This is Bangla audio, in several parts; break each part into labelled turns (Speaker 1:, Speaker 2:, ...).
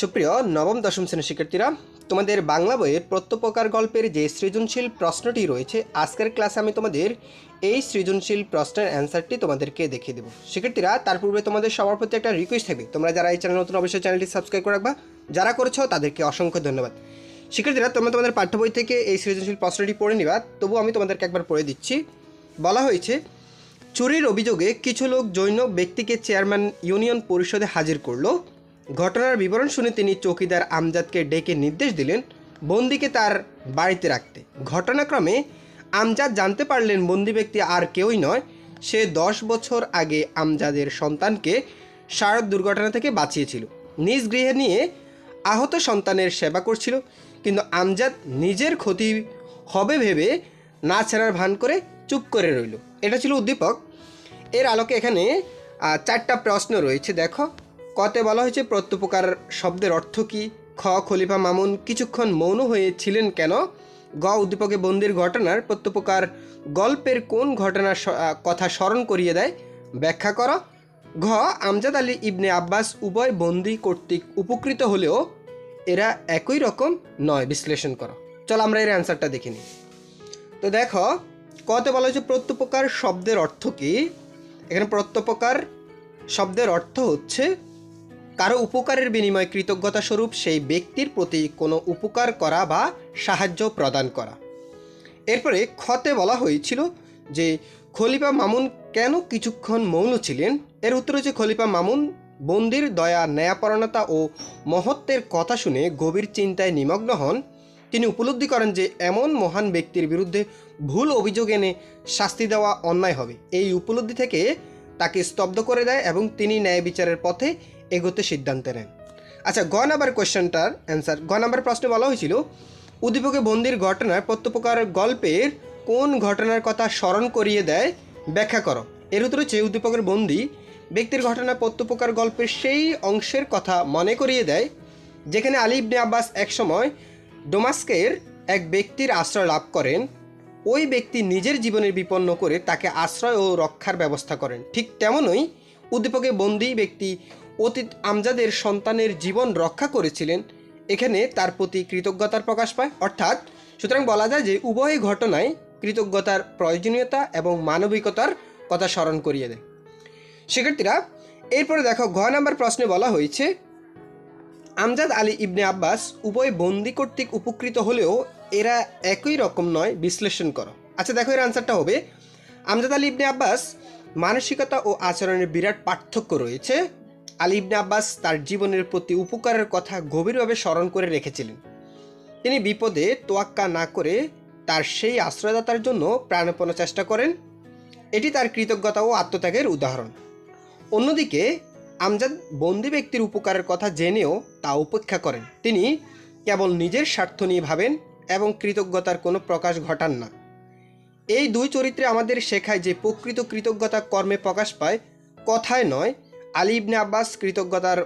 Speaker 1: সুপ্রিয়, নবম, দশম শ্রেণির শিক্ষার্থীরা, তোমাদের বাংলা বইয়ের প্রত্যপকার গল্পের যে সৃজনশীল প্রশ্নটি রয়েছে, আজকের ক্লাসে আমি তোমাদের এই সৃজনশীল প্রশ্নের অ্যান্সারটি তোমাদেরকে দেখিয়ে দেবো। শিক্ষার্থীরা, তার পূর্বে তোমাদের সবার প্রতি একটা রিকোয়েস্ট থাকবে। তোমরা যারা এই চ্যানেল নতুন, অবশ্যই চ্যানেলটি সাবস্ক্রাইব করে রাখবা। যারা করেছ, তাদেরকে অসংখ্য ধন্যবাদ। শিক্ষার্থীরা, তোমরা তোমাদের পাঠ্য বই থেকে এই সৃজনশীল প্রশ্নটি পড়ে নিবা, তবু আমি তোমাদেরকে একবার পড়ে দিচ্ছি। বলা হয়েছে, চুরির অভিযোগে কিছু লোক জৈন ব্যক্তিকে চেয়ারম্যান ইউনিয়ন পরিষদে হাজির করল। ঘটনার বিবরণ শুনে তিনি চৌকিদার আমজাদকে ডেকে নির্দেশ দিলেন বন্দিকে তার বাড়িতে রাখতে। ঘটনাক্রমে আমজাদ জানতে পারলেন বন্দি ব্যক্তি আর কেউই নয়, সে দশ বছর আগে আমজাদের সন্তানকে সারদ দুর্ঘটনা থেকে বাঁচিয়েছিল। নিজ গৃহে নিয়ে আহত সন্তানের সেবা করছিল, কিন্তু আমজাদ নিজের ক্ষতি হবে ভেবে না ছাড়ার ভান করে চুপ করে রইল। এটা ছিল উদ্দীপক। এর আলোকে এখানে চারটা প্রশ্ন রয়েছে, দেখো। কতে বলা হয়েছে, প্রত্যুপকার শব্দের অর্থ কী? খ, খলিফা মামুন কিছুক্ষণ মৌন হয়েছিলেন কেন? গ, উদ্দীপকে বন্দির ঘটনার প্রত্যুপকার গল্পের কোন ঘটনার কথা স্মরণ করিয়ে দেয়? ব্যাখ্যা করো। ঘ, আমজাদ আলী ইবনে আব্বাস উভয় বন্দি কর্তৃক উপকৃত হলেও এরা একই রকম নয়, বিশ্লেষণ করো। চল আমরা এর অ্যান্সারটা দেখে নিই। তো দেখো, কতে বলা হয়েছে, প্রত্যুপকার শব্দের অর্থ কি? এখানে প্রত্যুপকার শব্দের অর্থ হচ্ছে কারও উপকারের বিনিময়ে কৃতজ্ঞতা স্বরূপ সেই ব্যক্তির প্রতি কোনো উপকার করা বা সাহায্য প্রদান করা। এরপরে খতে বলা হয়েছিল যে, খলিফা মামুন কেন কিছুক্ষণ মৌন ছিলেন? এর উত্তর হচ্ছে, খলিফা মামুন বন্দির দয়া ন্যায়পরণতা ও মহত্বের কথা শুনে গভীর চিন্তায় নিমগ্ন হন। তিনি উপলব্ধি করেন যে, এমন মহান ব্যক্তির বিরুদ্ধে ভুল অভিযোগ এনে শাস্তি দেওয়া অন্যায় হবে। এই উপলব্ধি থেকে তাকে স্তব্ধ করে দেয় এবং তিনি ন্যায় বিচারের পথে এগোতে সিদ্ধান্ত নেন। আচ্ছা গ নাম্বার কোয়েশ্চেনটার অ্যান্সার, গ নাম্বার প্রশ্নে বলা হয়েছিল, উদ্দীপকে বন্দির ঘটনার প্রত্যপকার গল্পের কোন ঘটনার কথা স্মরণ করিয়ে দেয়? ব্যাখ্যা করো। এর উত্তর হচ্ছে, উদ্দীপকের বন্দি ব্যক্তির ঘটনা প্রত্যপকার গল্পের সেই অংশের কথা মনে করিয়ে দেয়, যেখানে আলী ইবনে আব্বাস একসময় ডোমাস্কের এক ব্যক্তির আশ্রয় লাভ করেন। ওই ব্যক্তি নিজের জীবনের বিপন্ন করে তাকে আশ্রয় ও রক্ষার ব্যবস্থা করেন। ঠিক তেমনই উদ্দীপকে বন্দী ব্যক্তি অতীত আমজাদের সন্তানের জীবন রক্ষা করেছিলেন। এখানে তার প্রতি কৃতজ্ঞতার প্রকাশ পায়। অর্থাৎ, সুতরাং বলা যায় যে উভয় ঘটনায় কৃতজ্ঞতার প্রয়োজনীয়তা এবং মানবিকতার কথা স্মরণ করিয়ে দেয়। শিক্ষার্থীরা, এরপরে দেখো, ঘ নাম্বার প্রশ্নে বলা হয়েছে, আমজাদ আলী ইবনে আব্বাস উভয় বন্দি কর্তৃক উপকৃত হলেও এরা একই রকম নয়, বিশ্লেষণ করো। আচ্ছা দেখো এর আনসারটা হবে। আমজাদ আলী ইবনে আব্বাস মানসিকতা ও আচরণের বিরাট পার্থক্য রয়েছে। আলী ইবনে আব্বাস তার জীবনের প্রতি উপকারের কথা গভীরভাবে স্মরণ করে রেখেছিলেন। তিনি বিপদে তোয়াক্কা না করে তার সেই আশ্রয়দাতার জন্য প্রাণপণ চেষ্টা করেন। এটি তার কৃতজ্ঞতা ও আত্মত্যাগের উদাহরণ। অন্যদিকে, আমজাদ বন্দি ব্যক্তির উপকারের কথা জেনেও তা উপেক্ষা করেন। তিনি কেবল নিজের স্বার্থ নিয়ে ভাবেন এবং কৃতজ্ঞতার কোনো প্রকাশ ঘটান না। এই দুই চরিত্রে আমাদের শেখায় যে প্রকৃত কৃতজ্ঞতা কর্মে প্রকাশ পায়, কথায় নয় আলী ইবনে আব্বাস কৃতজ্ঞতার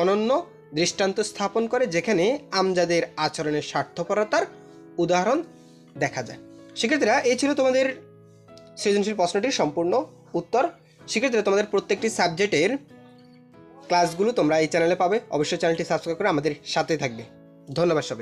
Speaker 1: অনন্য দৃষ্টান্ত স্থাপন করে, যেখানে আমজাদের আচরণের স্বার্থপরতার উদাহরণ দেখা যায়। শিক্ষার্থীরা, এই ছিল তোমাদের সৃজনশীল প্রশ্নটির সম্পূর্ণ উত্তর। শিক্ষার্থীরা, তোমাদের প্রত্যেকটি সাবজেক্টের ক্লাসগুলো তোমরা এই চ্যানেলে পাবে। অবশ্যই চ্যানেলটি সাবস্ক্রাইব করে আমাদের সাথে থাকবে। ধন্যবাদ সবাই